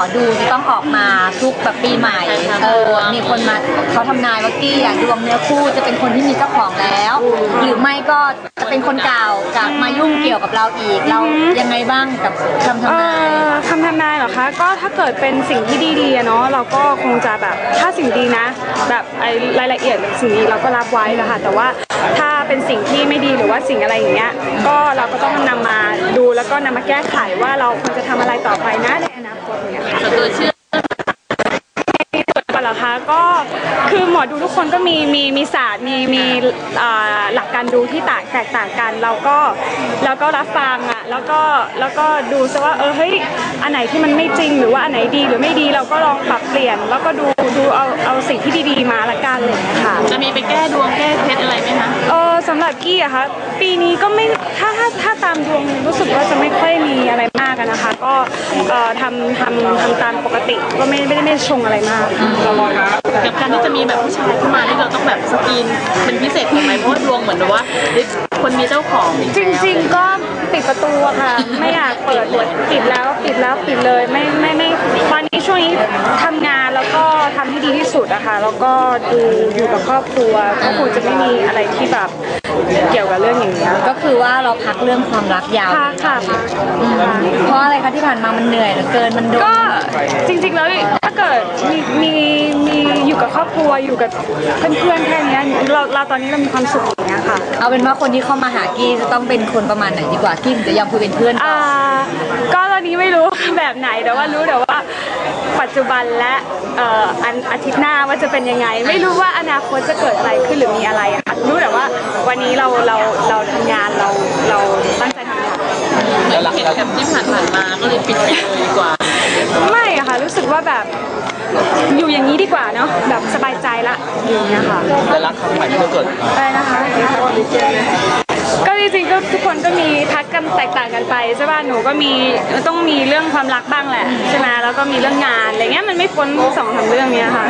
อดูจะต้องออกมาทุกแบบปีใหม่เออมีคนมาเขาทำนายว่ากี้อะดวงเนื้อคู่จะเป็นคนที่มีเจ้าของแล้ว หรือไม่ก็จะเป็นคนเก่ากลับมายุ่งเกี่ยวกับเราอีก เรายังไงบ้างกับคำเอ่ทำนายอคำทำนายเหรอคะก็ถ้าเกิดเป็นสิ่งที่ดีๆอะเนาะเราก็คงจะแบบถ้าสิ่งดีนะ แบบไอ้รายละเอียดสิ่งดีเราก็รับไว้นะคะแต่ว่าถ้าเป็นสิ่งที่ไม่ดีหรือว่าสิ่งอะไรอย่างเงี้ยก็เราก็ต้องนำมาดูแล้ว ก็นำมาแก้ไขว่าเราควรจะทำอะไรต่อไปนะในอนาคตเนี่ยค่ะ ส่วนตัวเชื่อเหรอคะก็คือหมอดูทุกคนก็มีมีมีศาสตร์มีมีอ่อหลักการดูที่ต่างแตกต่างกันเราก็เราก็รับฟังอะแล้วก็แล้วก็ดูซะว่าเออเฮ้ยอันไหนที่มันไม่จริงหรือว่าอันไหนดีหรือไม่ดีเราก็ลองปรับเปลี่ยน แล้วก็ดูดูเอาเอาสิ่งที่ดีๆมาละกันอะไรอย่างเลยนะคะจะมีไปแก้ดวงแก้เคล็ดอะไรไหมคะ เออสำหรับกี้อะคะปีนี้ก็ไม่ถ้าถ้าถ้าตามดวงรู้สึกว่าจะไม่ค่อยมีอะไรมากอะนะคะ ก็เอ่อทำทำทำตามปกติก็ไม่ไม่ได้ไม่ได้ชงอะไรมาก กับการที่จะมีแบบผู้ชายเข้ามาที่เราต้องแบบสกรีนเป็นพิเศษถูกไหมเพราะว่าดวงเหมือนแบบว่าคนมีเจ้าของจริง ๆ ก็ปิดประตูอะค่ะ ไม่อยากเปิดปิดแล้วปิดแล้วปิดเลยไม่ไม่ไม่ตอนนี้ช่วงนี้ทำงาน ดีที่สุดอะค่ะแล้วก็ดูอยู่กับครอบครัวก็คงจะไม่มีอะไรที่แบบเกี่ยวกับเรื่องอย่างนี้ยก็คือว่าเราพักเรื่องความรักยาวค่ะค่ะค่ะเพราะอะไรคะที่ผ่านมามันเหนื่อยเหลือเกินมันโดนก็จริงๆแล้วถ้าเกิดมีมีมีอยู่กับครอบครัวอยู่กับเพื่อนๆแค่เนี้ย เราเราตอนนี้เรามีความสุขอย่างเงี้ยค่ะเอาเป็นว่าคนที่เข้ามาหากี้จะต้องเป็นคนประมาณไหนดีกว่ากี้ถึงจะยอมคุยเป็นเพื่อนก่อนอ่าก็ตอนนี้ไม่รู้แบบไหนแต่ว่ารู้แต่ว่าปัจจุบันและเอ่ออันอาทิตย์หน้าว่าจะเป็นยังไง ไม่รู้ว่าอนาคตจะเกิดอะไรขึ้นหรือมีอะไรอะค่ะรู้แต่ว่าวันนี้เราเราเราทำงานเราเราตั้งใจทำงาน เหมือนกิจกรรมที่ผ่านๆมาก็เลยปิดไปเลยดีกว่า ไม่อะค่ะรู้สึกว่าแบบ อยู่อย่างนี้ดีกว่าเนาะแบบสบายใจละอยู่อย่างเงี้ยค่ะและรักครั้งใหม่ที่จะเกิดอะไรนะคะก็จริงๆก็ทุกคนก็มีทักกันแตกต่างกันไปใช่ป่ะหนูก็มีต้องมีเรื่องความรักบ้างแหละใช่ไหมแล้วก็มีเรื่องงานอะไรเงี้ยมันไม่พ้นสองสามเรื่องเนี้ยค่ะ